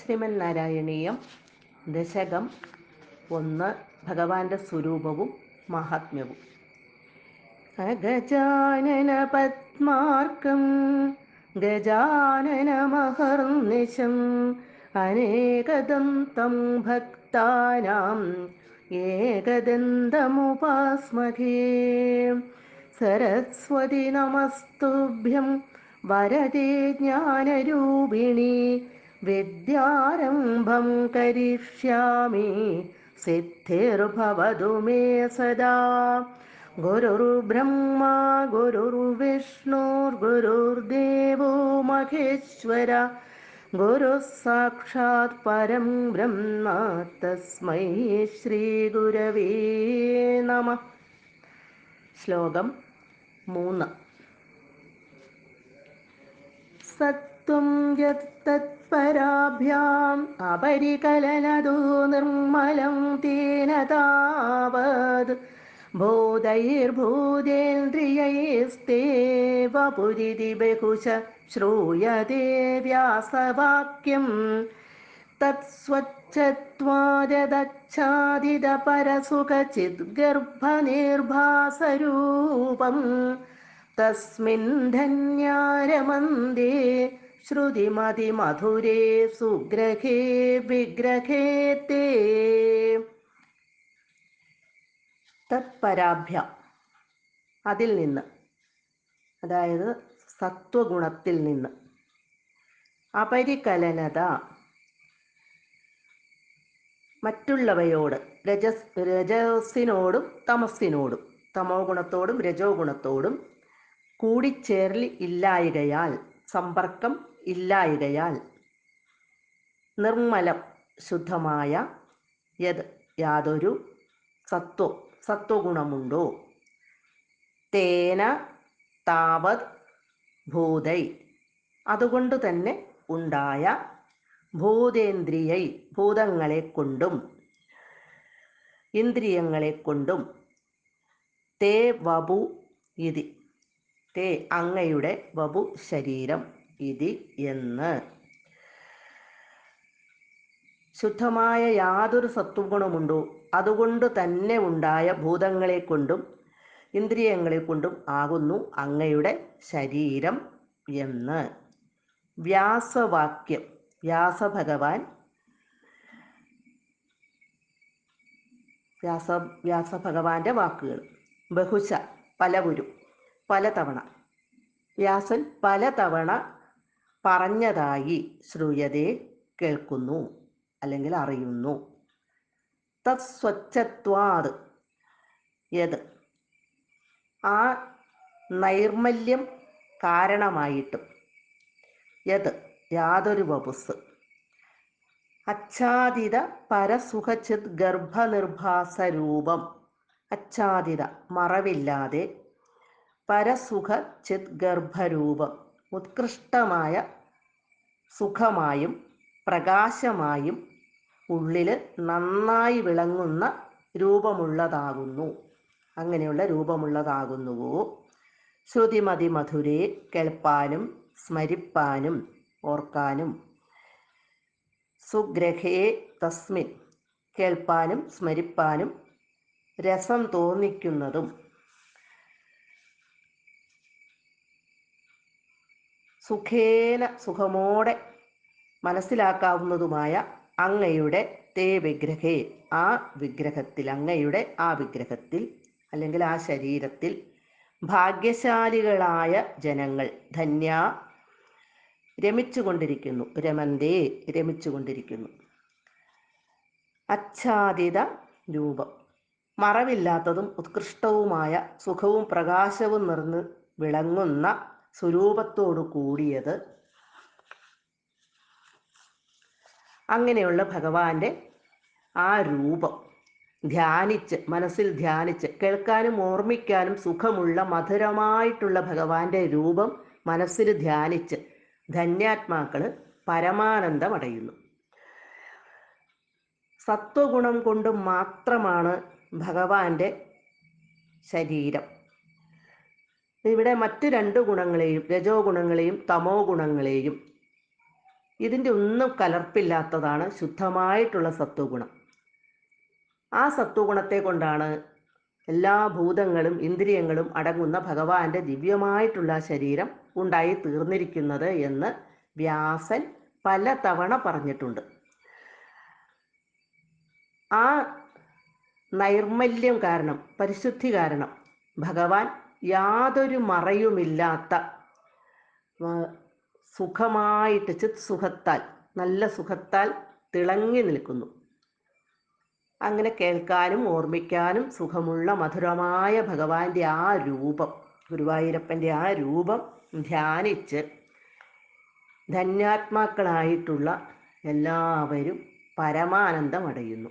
ശ്രീമന്നാരായണീയം ദശകം ഒന്ന് ഭഗവാന്റെ സ്വരൂപവും മഹാത്മ്യവും. ഗജാനന പത്മാർക്കം ഗജാനന ഗജാനനമഹർനിശം അനേകദന്തം ഭക്താനാം ഏകദന്തമുപാസ്മഹേ. സരസ്വതി നമസ്തുഭ്യം വരദേ ജ്ഞാനരൂപിണി വിദ്യാരംഭം കരിഷ്യാമി സിദ്ധിർഭവതു മേ സദാ. ഗുരുർബ്രഹ്മ ഗുരുർവിഷ്ണുർഗുരുർദേവോ മഹേശ്വര. ഗുരു साक्षात् പരം ബ്രഹ്മ തസ്മൈ ശ്രീഗുരവേ നമ. ശ്ലോകം മൂന്ന്. സത്വം യത്തത്പരാഭ്യാം അപരികലനതു നിർമ്മലം തീനതാവത്. ബോധൈർഭൂതേന്ദ്രിയൈസ്തേവ ഭൂതൈർഭൂതേന്ദ്രിയൈസ്തേവ പുരിതി ബഹുശ ശ്രൂയത്തെ വ്യാസവാക്യം. തത്സ്വച്ഛത്വാദതച്ഛാദിതപരസുഖചിദ്ഗർഭനിർഭാസരൂപം തസ്മിൻ ധന്യാരമന്ദേ ശ്രുതിമതിമധുരേ സുഗ്രഹേ വിഗ്രഹേ തേ. തത്പരാഭ്യ. അതിൽ നിന്ന് അതായത് സത്വഗുണത്തിൽ നിന്ന്. അപരികലനത. മറ്റുള്ളവയോട് രജസ് രജസിനോടും തമസിനോടും തമോ ഗുണത്തോടും രജോ ഗുണത്തോടും കൂടിച്ചേരൽ ഇല്ലായകയാൽ സമ്പർക്കം ഇല്ലായികയാൽ നിർമ്മലം ശുദ്ധമായ യത് യാതൊരു സത്വ സത്വഗുണമുണ്ടോ? തേന താവത് ഭൂതൈ. അതുകൊണ്ട് തന്നെ ഉണ്ടായ ഭൂതേന്ദ്രിയൈ ഭൂതങ്ങളെ കൊണ്ടും ഇന്ദ്രിയങ്ങളെ കൊണ്ടും തേ വപു ഇതി തേ അങ്ങയുടെ വപു ശരീരം ഇതി എന്ന്. ശുദ്ധമായ യാതൊരു സത്വഗുണമുണ്ടോ? അതുകൊണ്ട് തന്നെ ഉണ്ടായ ഭൂതങ്ങളെ കൊണ്ടും ഇന്ദ്രിയങ്ങളെ കൊണ്ടും ആകുന്നു അങ്ങയുടെ ശരീരം എന്ന്. വ്യാസവാക്യം. വ്യാസഭഗവാൻ വ്യാസ വ്യാസഭഗവാന്റെ വാക്കുകൾ. ബഹുശ പലവുരും പലതവണ. വ്യാസൻ പലതവണ പറഞ്ഞതായി ശ്രൂയതേ കേൾക്കുന്നു അല്ലെങ്കിൽ അറിയുന്നു. തത്സ്വച്ഛത്വാത് യത് ആ നൈർമല്യം കാരണമായിട്ടും യത് യാതൊരു വപുസ് അച്ഛാദിത പരസുഖചിത് ഗർഭനിർഭാസരൂപം. അച്ഛാദിത മറവില്ലാതെ പരസുഖ ചിത് ഗർഭരൂപം. ഉത്കൃഷ്ടമായ സുഖമായും പ്രകാശമായും ഉള്ളിൽ നന്നായി വിളങ്ങുന്ന രൂപമുള്ളതാകുന്നു. അങ്ങനെയുള്ള രൂപമുള്ളതാകുന്നുവോ? ശ്രുതിമതി മധുരെ കേൾപ്പാനും സ്മരിപ്പാനും ഓർക്കാനും. സുഗ്രഹേ തസ്മിൻ കേൾപ്പാനും സ്മരിപ്പാനും രസം തോന്നിക്കുന്നതും സുഖേന സുഖമോടെ മനസ്സിലാക്കാവുന്നതുമായ അങ്ങയുടെ തേ വിഗ്രഹേ ആ വിഗ്രഹത്തിൽ അങ്ങയുടെ ആ വിഗ്രഹത്തിൽ അല്ലെങ്കിൽ ആ ശരീരത്തിൽ ഭാഗ്യശാലികളായ ജനങ്ങൾ ധന്യ രമിച്ചുകൊണ്ടിരിക്കുന്നു. രമന്തേ രമിച്ചുകൊണ്ടിരിക്കുന്നു. അച്ഛാദിത രൂപം. മറവില്ലാത്തതും ഉത്കൃഷ്ടവുമായ സുഖവും പ്രകാശവും നിറഞ്ഞ് വിളങ്ങുന്ന സ്വരൂപത്തോടു കൂടിയത് അങ്ങനെയുള്ള ഭഗവാന്റെ ആ രൂപം. ധ്യാനിച്ച് മനസ്സിൽ ധ്യാനിച്ച് കേൾക്കാനും ഓർമ്മിക്കാനും സുഖമുള്ള മധുരമായിട്ടുള്ള ഭഗവാന്റെ രൂപം മനസ്സിൽ ധ്യാനിച്ച് ധന്യാത്മാക്കൾ പരമാനന്ദമടയുന്നു. സത്വഗുണം കൊണ്ട് മാത്രമാണ് ഭഗവാന്റെ ശരീരം. ഇവിടെ മറ്റ് രണ്ട് ഗുണങ്ങളെയും രജോ ഗുണങ്ങളെയും തമോ ഗുണങ്ങളെയും ഇതിന്റെ ഒന്നും കലർപ്പില്ലാത്തതാണ് ശുദ്ധമായിട്ടുള്ള സത്വഗുണം. ആ സത്വഗുണത്തെ കൊണ്ടാണ് എല്ലാ ഭൂതങ്ങളും ഇന്ദ്രിയങ്ങളും അടങ്ങുന്ന ഭഗവാന്റെ ദിവ്യമായിട്ടുള്ള ശരീരം ഉണ്ടായി തീർന്നിരിക്കുന്നത് എന്ന് വ്യാസൻ പല തവണ പറഞ്ഞിട്ടുണ്ട്. ആ നൈർമല്യം കാരണം പരിശുദ്ധി കാരണം ഭഗവാൻ യാതൊരു മറയുമില്ലാത്ത സുഖമായിട്ട് ചിത് സുഖത്താൽ നല്ല സുഖത്താൽ തിളങ്ങി നിൽക്കുന്നു. അങ്ങനെ കേൾക്കാനും ഓർമ്മിക്കാനും സുഖമുള്ള മധുരമായ ഭഗവാന്റെ ആ രൂപം ഗുരുവായൂരപ്പന്റെ ആ രൂപം ധ്യാനിച്ച് ധന്യാത്മാക്കളായിട്ടുള്ള എല്ലാവരും പരമാനന്ദം അടയുന്നു